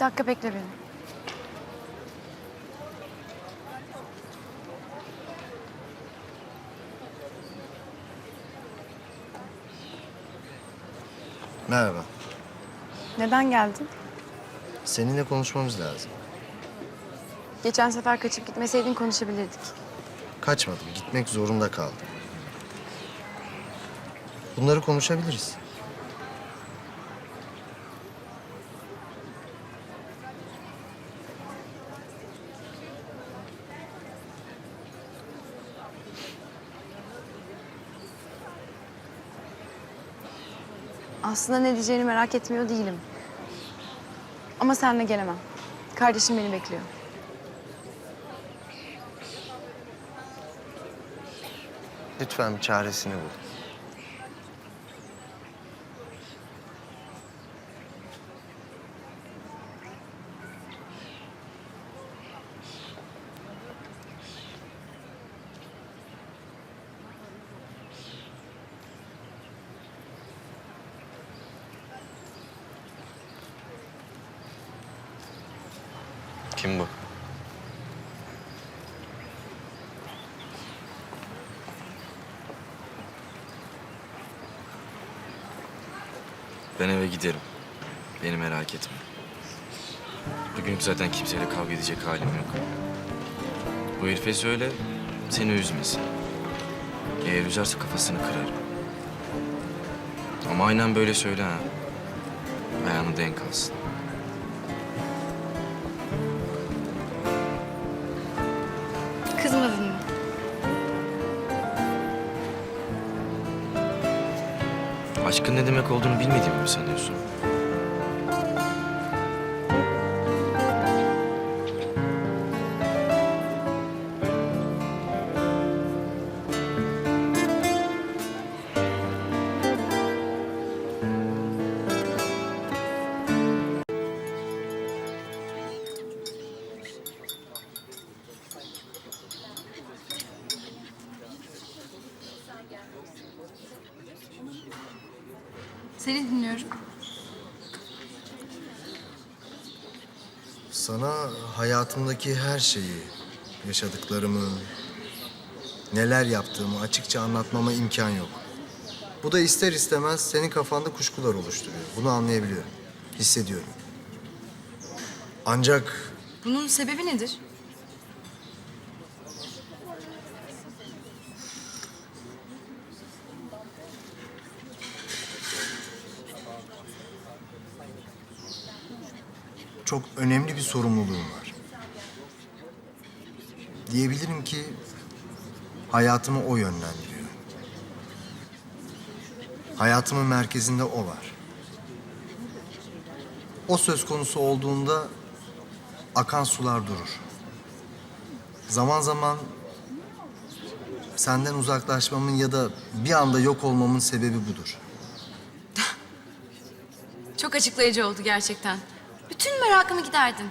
Bir dakika bekle beni. Merhaba. Neden geldin? Seninle konuşmamız lazım. Geçen sefer kaçıp gitmeseydin konuşabilirdik. Kaçmadım, gitmek zorunda kaldım. Bunları konuşabiliriz. Aslında ne diyeceğini merak etmiyor değilim. Ama seninle gelemem. Kardeşim beni bekliyor. Lütfen çaresini bul. Kim bu? Ben eve giderim. Beni merak etme. Bugün zaten kimseyle kavga edecek halim yok. Bu herife söyle, seni üzmesin. Eğer üzerse kafasını kırarım. Ama aynen böyle söyle ha. Ayağını denk alsın. Aşkın ne demek olduğunu bilmediğimi mi sanıyorsun? Seni dinliyorum. Sana hayatımdaki her şeyi, yaşadıklarımı, neler yaptığımı açıkça anlatmama imkan yok. Bu da ister istemez senin kafanda kuşkular oluşturuyor. Bunu anlayabiliyorum, hissediyorum. Ancak Bunun sebebi nedir? Çok önemli bir sorumluluğum var. Diyebilirim ki hayatımı o yönlendiriyor. Hayatımın merkezinde o var. O söz konusu olduğunda akan sular durur. Zaman zaman senden uzaklaşmamın ya da bir anda yok olmamın sebebi budur. Çok açıklayıcı oldu gerçekten. Bütün merakımı giderdin.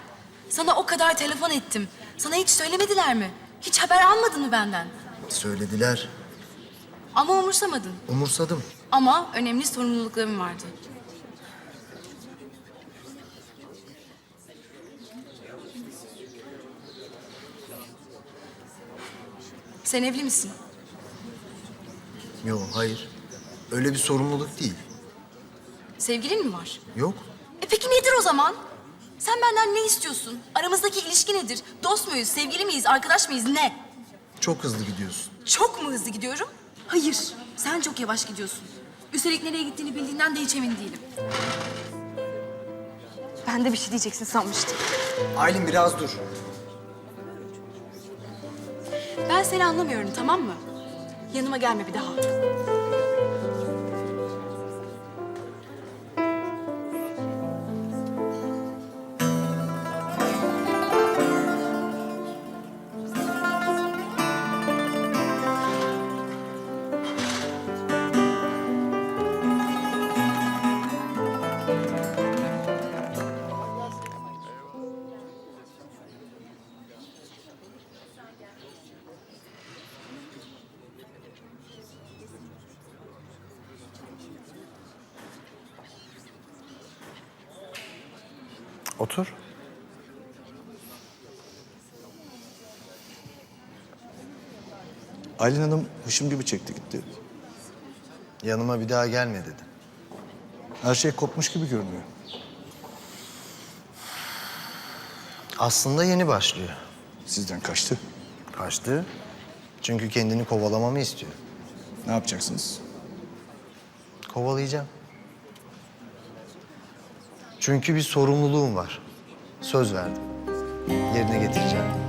Sana o kadar telefon ettim. Sana hiç söylemediler mi? Hiç haber almadın mı benden? Söylediler, Ama umursamadın. umursadım. Ama önemli sorumluluklarım vardı. Sen evli misin? Yok, hayır. Öyle bir sorumluluk değil. Sevgilin mi var? Yok. E peki nedir o zaman? Sen benden ne istiyorsun? Aramızdaki ilişki nedir? Dost muyuz, sevgili miyiz, arkadaş mıyız, ne? Çok hızlı gidiyorsun. Çok mu hızlı gidiyorum? Hayır, sen çok yavaş gidiyorsun. Üstelik nereye gittiğini bildiğinden de hiç emin değilim. Ben de bir şey diyeceksin sanmıştım. Aylin biraz dur. Ben seni anlamıyorum, tamam mı? Yanıma gelme bir daha. Otur. Aylin Hanım hışım gibi çekti gitti. Yanıma bir daha gelme dedi. Her şey kopmuş gibi görünüyor. Aslında yeni başlıyor. Sizden kaçtı. Kaçtı. Çünkü kendini kovalamamı istiyor. Ne yapacaksınız? Kovalayacağım. Çünkü bir sorumluluğum var. Söz verdim. Yerine getireceğim.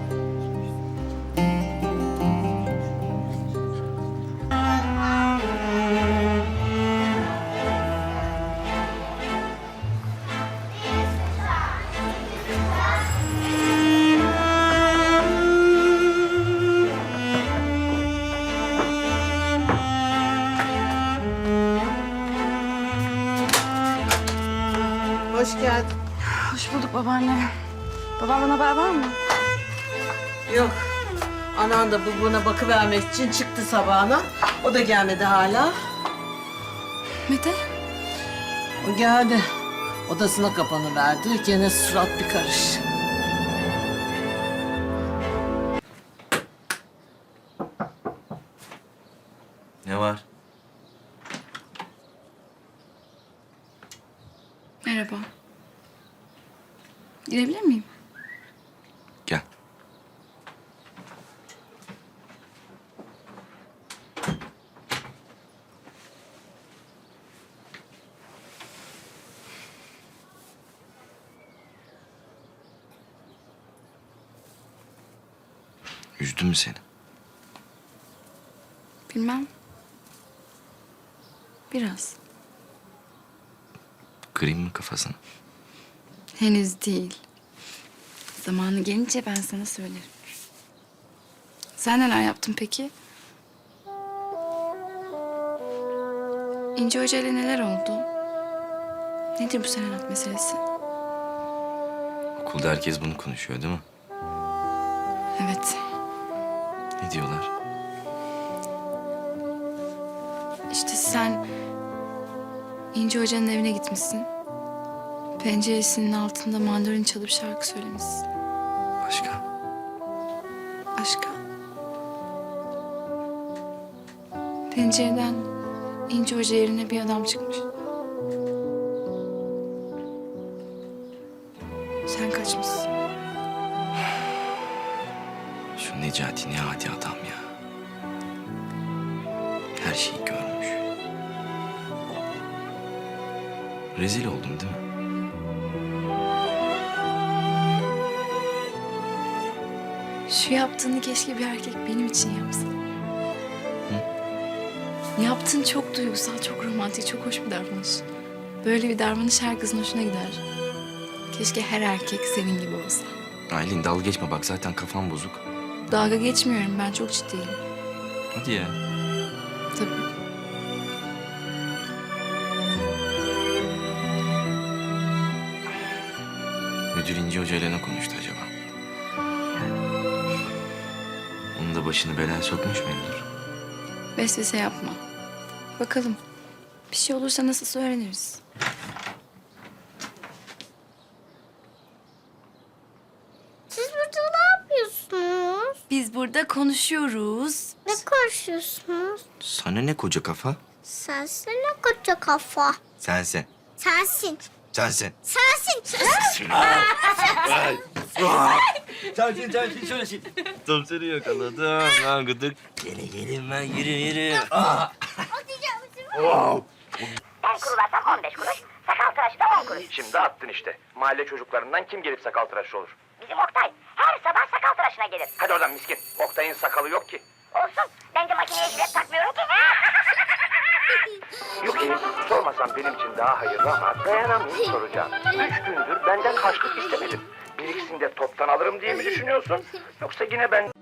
Hoş bulduk babaanne. Babamdan haber var mı? Yok. Anan da buna bakıvermek için çıktı sabahına. O da gelmedi hala. Mete? O geldi. Odasına kapanıverdi. Gene surat bir karış. Ne var? Merhaba. Girebilir miyim? Gel. Üzdü mü seni? Bilmem. Biraz. Kırayım mı kafasını? Henüz değil. Zamanı gelince ben sana söylerim. Sen neler yaptın peki? İnci Hoca ile neler oldu? Nedir bu serenat meselesi? Okulda herkes bunu konuşuyor değil mi? Evet. Ne diyorlar? İşte sen İnci Hoca'nın evine gitmişsin. Penceresinin altında mandolin çalıp şarkı söylemişsin. Başka? Aşka. Pencereden İnci Hoca yerine bir adam çıkmış. Sen kaçmışsın. Şu Necati ne adi adam ya. Her şeyi görmüş. Rezil oldum değil mi? Şu yaptığını keşke bir erkek benim için yapsa. Yaptığın çok duygusal, çok romantik, çok hoş bir davranış. Böyle bir davranış her kızın hoşuna gider. Keşke her erkek senin gibi olsa. Aylin dalga geçme bak zaten kafam bozuk. Dalga geçmiyorum ben çok ciddiyim. Hadi ya. Tabii. Müdür İnci Hoca ile ne konuştu acaba? Da başını belaya sokmuş muyumdur? Vesvese yapma. Bakalım. Bir şey olursa nasıl öğreniriz. Siz burada ne yapıyorsunuz? Biz burada konuşuyoruz. Ne konuşuyorsunuz? Sana ne koca kafa? Sensin ne koca kafa. Sensin. Sensin. Sensin. Sensin. Sensin sensin sensin. Tam seni yakaladım. Lan gıdık. Gele gelin ben yürü yürü. Aa. Ben kurulasam 15 kuruş, sakal tıraşı da 10 kuruş. Şimdi attın işte. Mahalle çocuklarından kim gelip sakal tıraşı olur? Bizim Oktay her sabah sakal tıraşına gelir. Hadi oradan miskin. Oktay'ın sakalı yok ki. Olsun, ben de makineye jilet takmıyorum ki. Yok ki sormasam benim için daha hayırlı ama dayanamayıp soracağım. Üç gündür benden harçlık istemedin. İkisini de toptan alırım diye mi düşünüyorsun? Yoksa yine ben...